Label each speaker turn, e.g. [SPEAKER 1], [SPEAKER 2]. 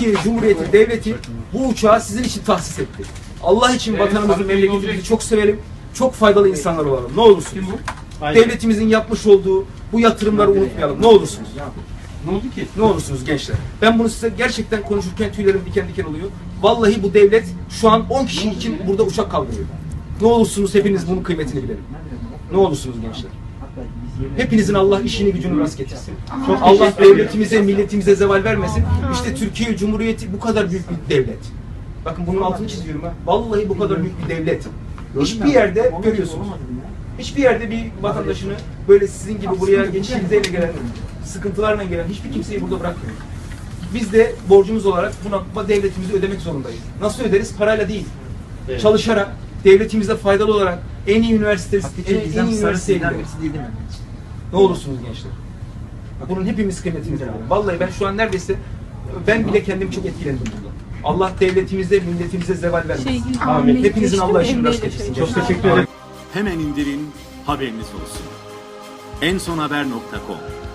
[SPEAKER 1] Türkiye Cumhuriyeti Devleti bu uçağı sizin için tahsis etti. Allah için vatanımızı, memleketimizi çok sevelim. Çok faydalı insanlar olalım. Ne olursunuz. Devletimizin yapmış olduğu bu yatırımları unutmayalım. Ne olursunuz.
[SPEAKER 2] Ne oldu ki?
[SPEAKER 1] Ne olursunuz gençler. Ben bunu size gerçekten konuşurken tüylerim diken diken oluyor. Vallahi bu devlet şu an 10 kişi için burada uçak kaldırıyor. Ne olursunuz hepiniz bunun kıymetini bilelim. Ne olursunuz gençler. Hepinizin Allah işini gücünü rast getirsin. Allah devletimize, milletimize zeval vermesin. İşte Türkiye Cumhuriyeti bu kadar büyük bir devlet. Bakın bunun altını çiziyorum ha. Vallahi bu kadar büyük bir devlet. Hiçbir yerde görüyorsunuz. Hiçbir yerde bir vatandaşını böyle sizin gibi buraya geçişinize gelen, sıkıntılarla gelen hiçbir kimseyi burada bırakmıyor. Biz de borcumuz olarak buna devletimizi ödemek zorundayız. Nasıl öderiz? Parayla değil. Çalışarak, devletimize faydalı olarak en iyi üniversite, en, en iyi üniversiteye gidelim. Ne olursunuz gençler. Bunun hepimiz kıymetini bilelim. Vallahi ben şu an neredeyse ben bile kendim çok etkilendim burada. Allah devletimize, milletimize zeval vermesin.
[SPEAKER 3] Şey,
[SPEAKER 1] Amin. Hepinizin Allah işini rast getirsin. Çok teşekkür ederim.
[SPEAKER 4] Hemen indirin, haberiniz olsun. ensonhaber.com